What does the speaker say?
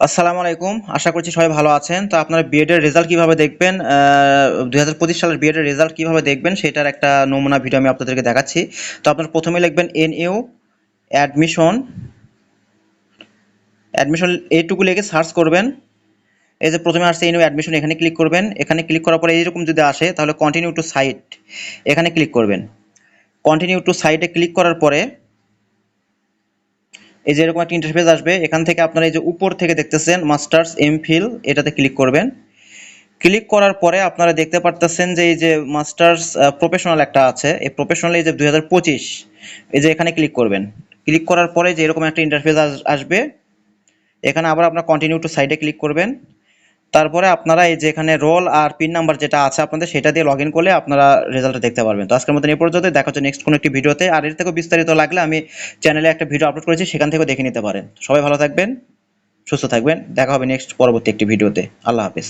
আসসালামু আলাইকুম। আশা করছি সবাই ভালো আছেন। তো আপনারা বিএড এর রেজাল্ট কীভাবে দেখবেন দুই হাজার পঁচিশ সালের বিএড এর রেজাল্ট কীভাবে দেখবেন, সেটার একটা নমুনা ভিডিও আমি আপনাদেরকে দেখাচ্ছি। তো আপনারা প্রথমে লিখবেন এন ইউ অ্যাডমিশন অ্যাডমিশন এইটুকু লিখে সার্চ করবেন। এই যে প্রথমে আসছে এন ইউ অ্যাডমিশন, এখানে ক্লিক করবেন। এখানে ক্লিক করার পরে এইরকম যদি আসে, তাহলে কন্টিনিউ টু সাইট এখানে ক্লিক করবেন। কন্টিনিউ টু সাইটে ক্লিক করার পরে এই যে এরকম একটা ইন্টারফেস আসবে, এখান থেকে আপনারা এই যে উপর থেকে দেখতেছেন মাস্টার্স এম ফিল এটাতে ক্লিক করবেন। ক্লিক করার পরে আপনারা দেখতে পারতেছেন যে এই যে মাস্টার্স প্রফেশনাল একটা আছে। এই প্রফেশনাল এই যে দু হাজার পঁচিশ, এই যে এখানে ক্লিক করবেন। ক্লিক করার পরে যে এরকম একটা ইন্টারফেস আসবে, এখানে আবার আপনার কন্টিনিউ টু সাইডে ক্লিক করবেন। তারপরে আপনারা এই যে এখানে রোল আর পিন নাম্বার যেটা আছে আপনাদের, সেটা দিয়ে লগ করলে আপনারা রেজাল্টটা দেখতে পারবেন। তো আজকের মতন এই পর্যন্ত দেখা হচ্ছে নেক্সট কোনো একটি ভিডিওতে। আর এর থেকেও বিস্তারিত লাগলে আমি চ্যানেলে একটা ভিডিও আপলোড করেছি, সেখান থেকেও দেখে নিতে পারেন। সবাই ভালো থাকবেন, সুস্থ থাকবেন। দেখা হবে নেক্সট পরবর্তী একটি ভিডিওতে। আল্লাহ হাফেজ।